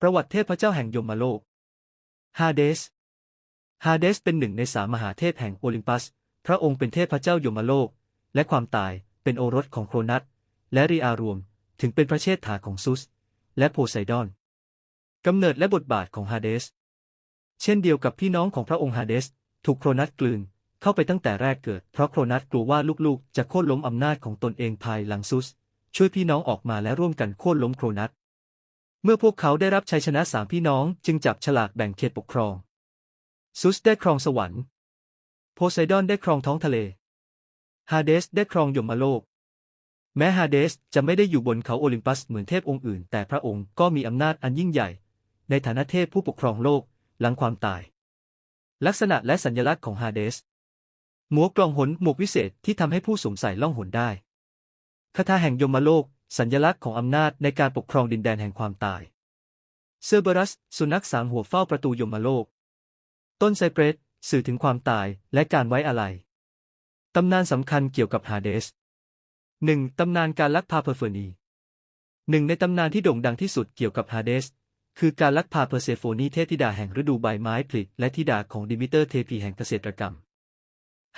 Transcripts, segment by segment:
ประวัติเทพเจ้าแห่งยมโลก ฮาเดส ฮาเดสเป็นหนึ่งในสามมหาเทพแห่งโอลิมปัส พระองค์เป็นเทพเจ้ายมโลก และความตายเป็นโอรสของโครนัส และรีอารวม ถึงเป็นพระเชษฐาของซุส และโพไซดอน กำเนิดและบทบาทของฮาเดส เช่นเดียวกับพี่น้องของพระองค์ฮาเดส ถูกโครนัสกลืนเข้าไปตั้งแต่แรกเกิด เพราะโครนัสกลัวว่าลูกๆ จะโค่นล้มอำนาจของตนเองภายหลังซุส ช่วยพี่น้องออกมาและร่วมกันโค่นล้มโครนัส เมื่อพวกเขาได้รับชัยชนะสามพี่น้องจึงจับฉลากแบ่งเขตปกครอง ซุสได้ครองสวรรค์ โพไซดอนได้ครองท้องทะเล ฮาเดสได้ครองยมโลก แม้ฮาเดสจะไม่ได้อยู่บนเขาโอลิมปัสเหมือนเทพองค์อื่น แต่พระองค์ก็มีอำนาจอันยิ่งใหญ่ ในฐานะเทพผู้ปกครองโลกหลังความตาย ลักษณะและสัญลักษณ์ของฮาเดสหมวกกลองหนหมวกวิเศษที่ทำให้ผู้สวมใส่ล่องหนได้คาถาแห่งยมโลก สัญลักษณ์ของอำนาจในการปกครองดินแดนแห่งความตาย เซอร์เบรัส สุนัขสามหัวเฝ้าประตูยมโลก ต้นไซเปรสสื่อถึงความตายและการไว้อาลัยตำนานสำคัญเกี่ยวกับฮาเดสหนึ่งตำนานการลักพาเพอร์เฟอร์นีหนึ่งในตำนานที่โด่งดังที่สุดเกี่ยวกับฮาเดส คือการลักพาเพอร์เซโฟนีเทพธิดาแห่งฤดูใบไม้ผลิและธิดาของดิมิเตอร์เทพีแห่งเกษตรกรรม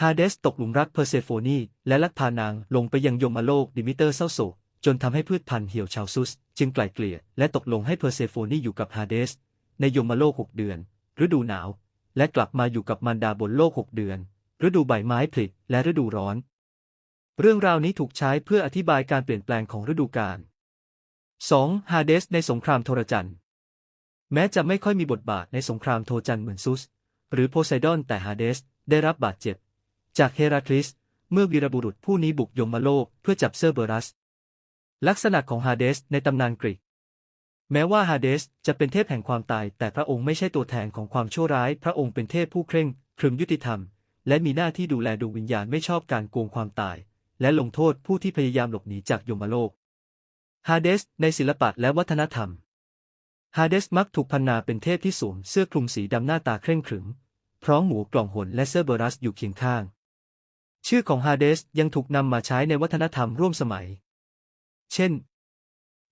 ฮาเดสตกหลุมรักเพอร์เซโฟนีและลักพานางลงไปยังยมโลกดิมิเตอร์เศร้าโศก จนทำให้พืชพันธุ์เหี่ยวชาวซุส จึงไกล่เกลี่ยและตกลงให้เพอร์เซโฟนีอยู่กับฮาเดส ในยมโลกหกเดือน ฤดูหนาว และกลับมาอยู่กับมารดาบนโลกหกเดือน ฤดูใบไม้ผลิและฤดูร้อน เรื่องราวนี้ถูกใช้เพื่ออธิบายการเปลี่ยนแปลงของฤดูกาล 2. ฮาเดส ในสงครามโทรจันทร์แม้จะไม่ค่อยมีบทบาทในสงครามโทรจันทร์เหมือนซุส หรือโพไซดอนแต่ฮาเดสได้รับบาดเจ็บ จากเฮราคลิสเมื่อวีรบุรุษผู้นี้บุกยมโลกเพื่อจับเซอร์เบอรัส ลักษณะของฮาเดสในตำนานกรีก แม้ว่าฮาเดสจะเป็นเทพแห่งความตาย แต่พระองค์ไม่ใช่ตัวแทนของความชั่วร้าย พระองค์เป็นเทพผู้เคร่งครึมยุติธรรม และมีหน้าที่ดูแลดวงวิญญาณไม่ชอบการโกงความตาย และลงโทษผู้ที่พยายามหลบหนีจากยมโลกฮาเดสในศิลปะและวัฒนธรรมฮาเดสมักถูกพันนาเป็นเทพที่สวมเสื้อคลุมสีดำหน้าตาเคร่งขรึม พร้อมหมูกล่องหนและเซอร์เบอรัสอยู่เคียงข้าง ชื่อของฮาเดสยังถูกนำมาใช้ในวัฒนธรรมร่วมสมัย เช่น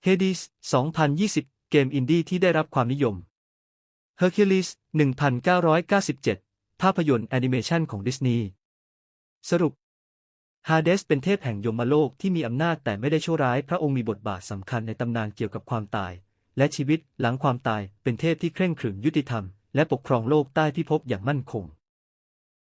Hades 2020 เกมอินดี้ที่ได้รับความนิยม Hercules 1997 ภาพยนตร์แอนิเมชันของดิสนีย์ สรุปฮาเดสเป็นเทพแห่งยมโลกที่มีอำนาจแต่ไม่ได้ชั่วร้าย พระองค์มีบทบาทสำคัญในตำนานเกี่ยวกับความตาย และชีวิตหลังความตายเป็นเทพที่เคร่งขรึมยุติธรรม และปกครองโลกใต้พิภพอย่างมั่นคง